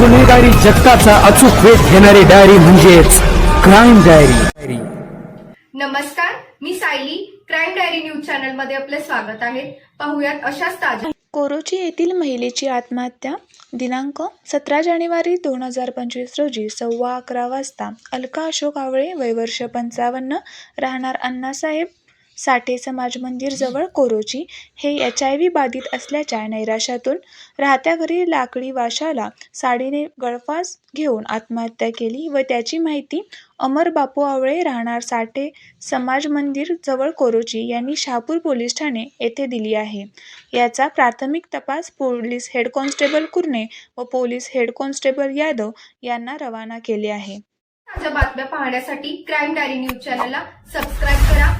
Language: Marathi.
गुन्हेगारी जगताचा अचूक वेध घेणारी डायरी म्हणजेच क्राईम डायरी नमस्कार मी सायली. क्राईम डायरी न्यूज चॅनलमध्ये आपले स्वागत आहे. पाहुयात अशाच ताज्या कोरोची येथील महिलेची आत्महत्या दिनांक सतरा जानेवारी दोन हजार पंचवीस रोजी सव्वा अकरा वाजता अलका अशोक आवळे वयवर्ष पंचावन्न राहणार अण्णासाहेब साठे समाज मंदिर जवळ कोरोची हे एच आय व्ही बाधित असल्याच्या नैराश्यातून राहत्या घरी लाकडी वाशाला साडीने गळफास घेऊन आत्महत्या केली व त्याची माहिती अमर बापू आवळे राहणार साठे समाज मंदिर जवळ कोरोची यांनी शहापूर पोलीस ठाणे येथे दिली आहे. याचा प्राथमिक तपास पोलीस हेड कॉन्स्टेबल कुर्णे व पोलीस हेड कॉन्स्टेबल यादव यांना रवाना केले आहे. ताज्या बातम्या पाहण्यासाठी क्राईम डायरी न्यूज चॅनलला सबस्क्राईब करा.